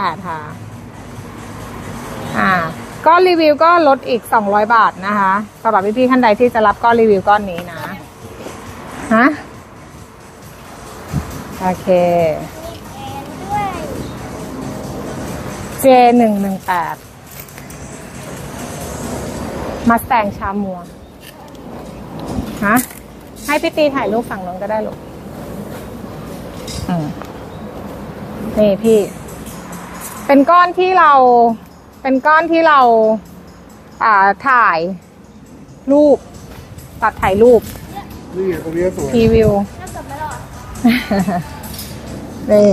แปดค่ะ อ่า ก้อนรีวิวก็ลดอีกสองร้อยบาทนะคะสำหรับพี่ๆท่านใดที่จะรับก้อนรีวิวก้อนนี้นะ ฮะ โอเค J หนึ่งหนึ่งแปด มาแต่งชามัว ฮะ ให้พี่ตีถ่ายรูปฝั่งนู้นก็ได้ลูก อืม นี่พี่ เป็นก้อนที่เราเป็นก้อนที่เราอ่าถ่ายรูป ตัดถ่ายรูป นี่ตรงนี้สวยพรีวิวน่าจะไม่รอดนี่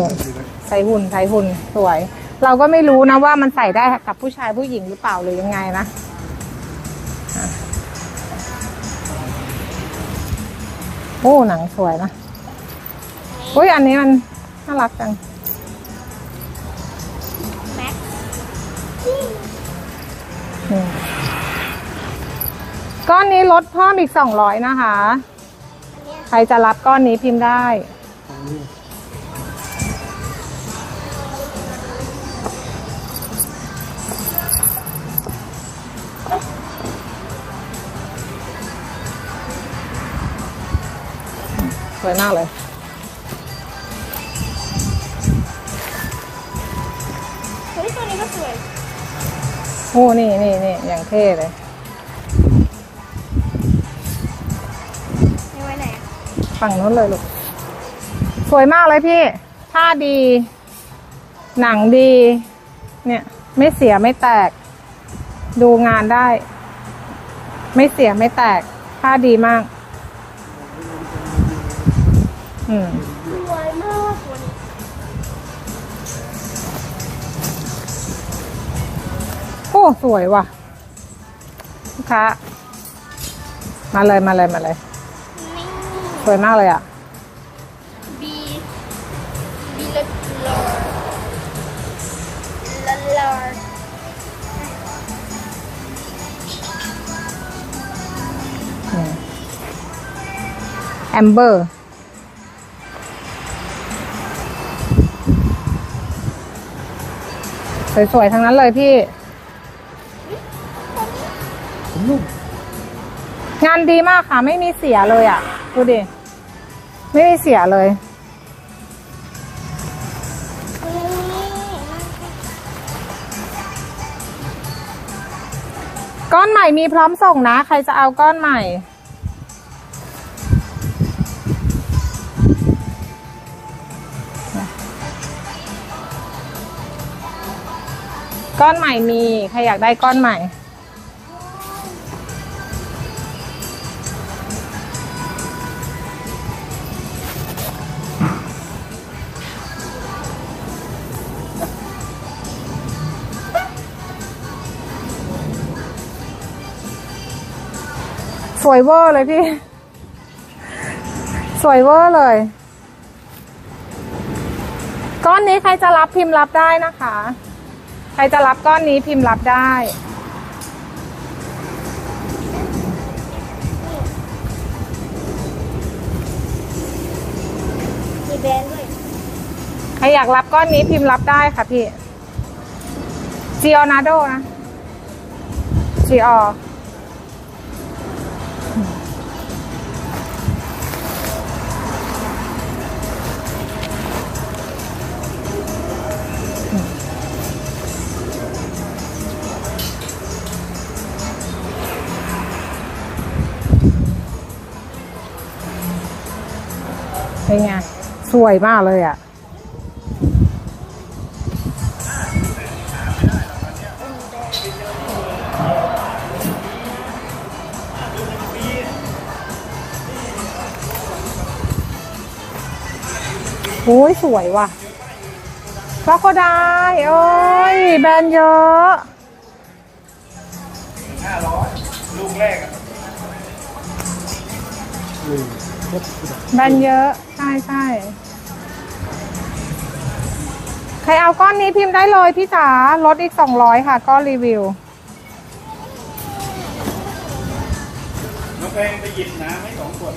ใส่หุ่นใส่หุ่นสวย เราก็ไม่รู้นะว่ามันใส่ได้กับผู้ชายผู้หญิงหรือเปล่าหรือยังไงนะอะโอ้หนังสวยนะอุ้ยอันนี้มันน่ารักจัง ก้อนนี้ลดเพิ่มอีกสองร้อยนะคะอันเนี้ยใครจะรับก้อนนี้พิมพ์ได้ สวยมากเลยเฮ้ยตัวนี้ก็สวย โอ้ นี่นี่นี่อย่างเท่เลย ฝั่งนู้นเลยลูก สวยมากเลยพี่ผ้าดี หนังดี เนี่ย ไม่เสียไม่แตก ดูงานได้ ไม่เสียไม่แตก ผ้าดีมาก อืมสวยมากตัวนี้โอ้สวยว่ะลูกค้ามาเลยมาเลยมาเลย สวยมากเลยอะบีบีละลอร์ละลอร์แอมเบอร์สวยๆ ทั้งนั้นเลยพี่านดีมากค่ะ ไม่มีเสียเลยอะ ดูดิ ไม่มีเสียเลย ก้อนใหม่มีพร้อมส่งนะ ใครจะเอาก้อนใหม่ ก้อนใหม่มี ใครอยากได้ก้อนใหม่ สวยเวอร์เลยพี่ สวยเวอร์เลย ก้อนนี้ใครจะรับพิมพ์รับได้นะคะ ใครจะรับก้อนนี้พิมพ์รับได้มีแบรนด์ด้วยใครอยากรับก้อนนี้พิมพ์รับได้ค่ะพี่จีออนาโดนะจีออ เป็นไง สวยมากเลยอะโอ้ยสวยว่ะฟอกโคได้โอ้ย แบรนด์เยอะห้าร้อยลูกแรกอะ แบนเยอะใช่ใช่ใครเอาก้อนนี้พิมพ์ได้เลยพี่จ๋าลดอีกสองร้อยค่ะ ก้อนรีวิวน้องแพงไปหยิบน้ำให้สองขวด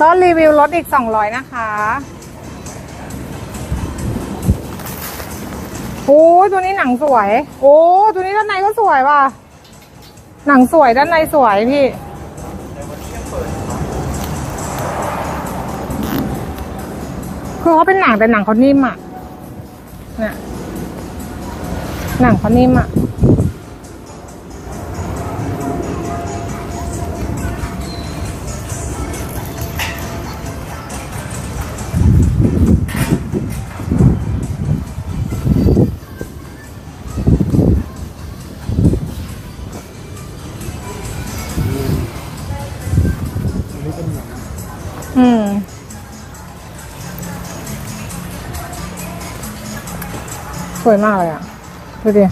ก็รีวิวลดอีกสองร้อยนะคะ โอ้ตัวนี้หนังสวย โอ้ตัวนี้ด้านในก็สวยว่ะ หนังสวยด้านในสวยพี่คือเขาเป็นหนังแต่หนังเขานิ่มอะเนี่ยหนังเขานิ่มอะ สวยมากเลยอะ ดูดิ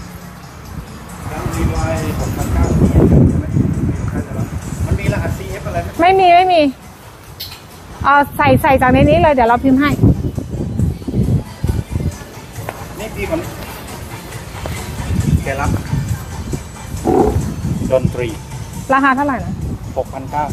มันมีรหัส CF อะไรไหมไม่มีไม่มีเอาใส่ใส่จากในนี้เลยเดี๋ยวเราพิมพ์ให้ นี่พี่คนแกรับ ดนตรี ราคาเท่าไหร่นะหกพันเก้า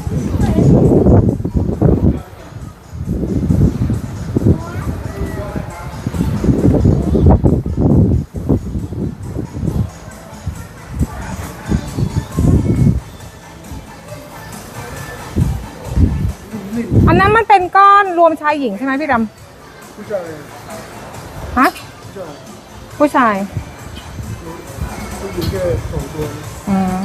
อันนั้นมันเป็นก้อนรวมชายหญิงใช่ไหมพี่ดำฮะผู้ชายอืม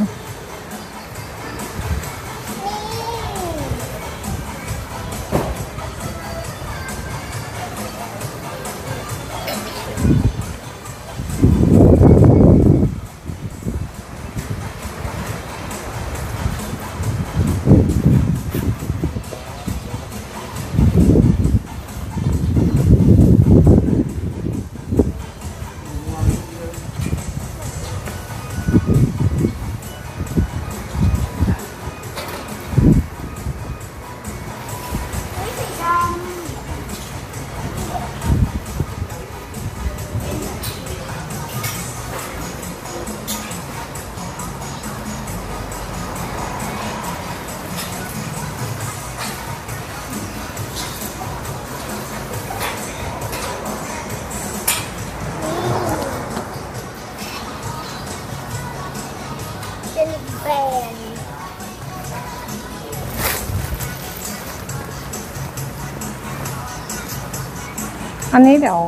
อันนี้เดี๋ยว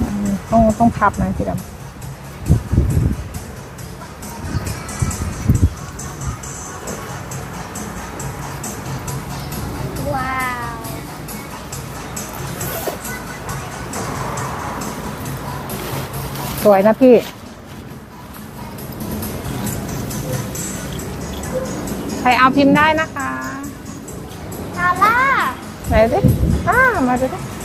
อืมต้องต้องพับนะพี่ดำว้าวสวยนะพี่ ใครเอาพิมพ์ได้นะคะ นาล่า ไหนดิอ่ามาดูดิ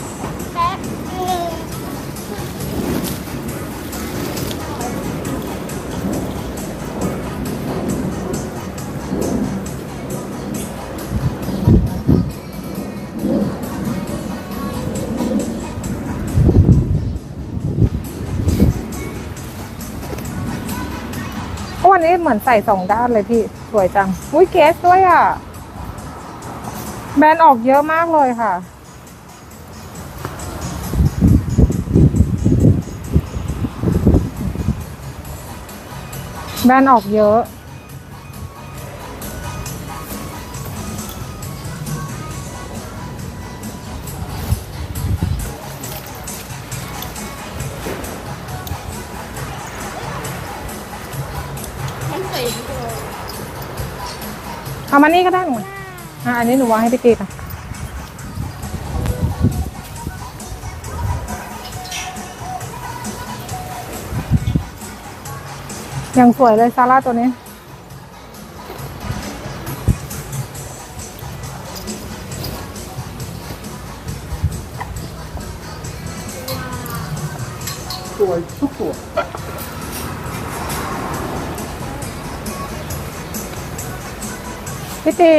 เหมือนใส่สองด้านเลยพี่ สวยจัง อุ้ยเกสด้วยอะ แบรนด์ออกเยอะมากเลยค่ะ แบรนด์ออกเยอะ เอามานี่ก็ได้หนูอะอันนี้หนูวางให้พี่ตีค่ะอย่างสวยเลยซาร่าตัวนี้ สวยทุกตัว พี่ตี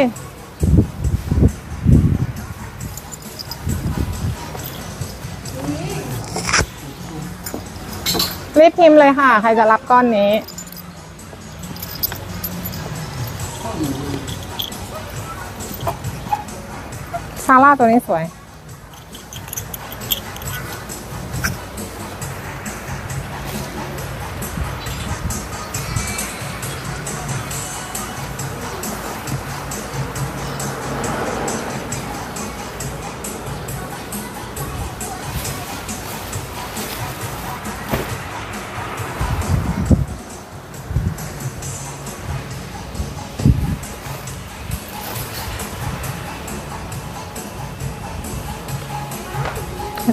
รีบพิมพ์เลยค่ะ ใครจะรับก้อนนี้ ซาร่าตัวนี้สวย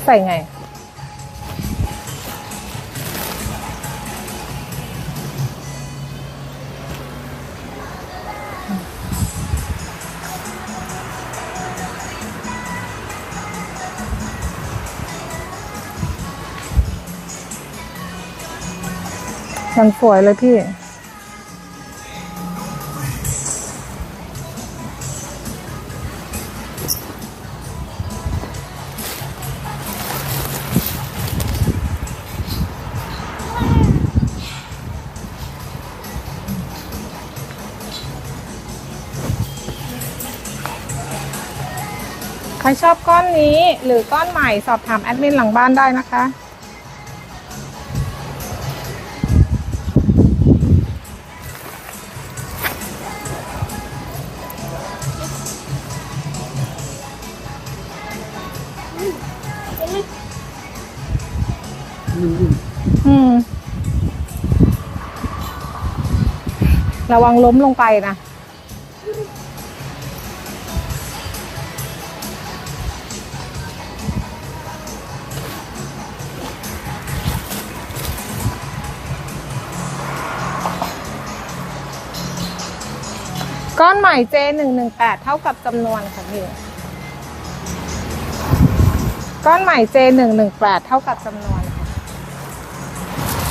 ใส่ไงยังสวยเลยพี่ รชอบก้อนนี้หรือก้อนใหม่สอบถามแอดมินหลังบ้านได้นะคะ อืม ระวังล้มลงไปนะ ก้อนใหม่ J118 เท่ากับจำนวนค่ะพี่ก้อนใหม่ J118 เท่ากับจำนวน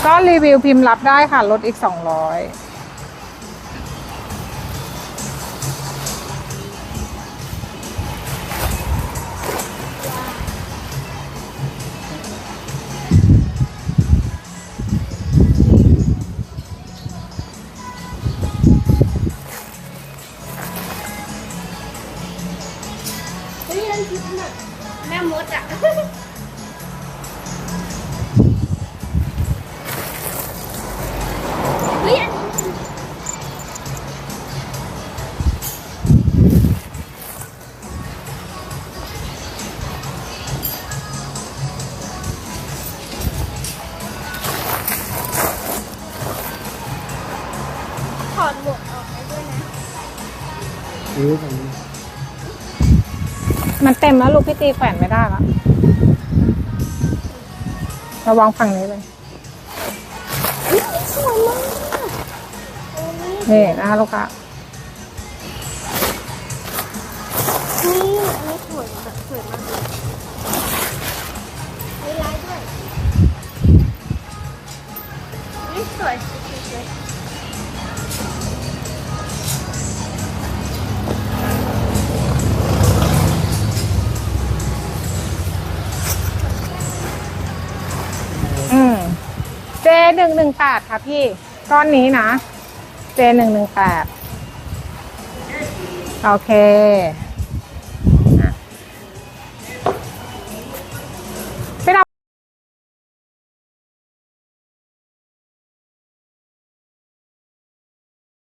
ก้อนรีวิวพิมพ์รับได้ค่ะ ลดอีกสองร้อย ล้วลูกพี่ตีแขวนไม่ได้ละระวังฝั่งนี้เลยอุ๊ยสวยมากโอ้ยนี่นะคะลูกค้า นึ่งหนึ่งแปดค่ะพี่ก้อนนี้นะ J หนึ่งหนึ่งแปดโอเค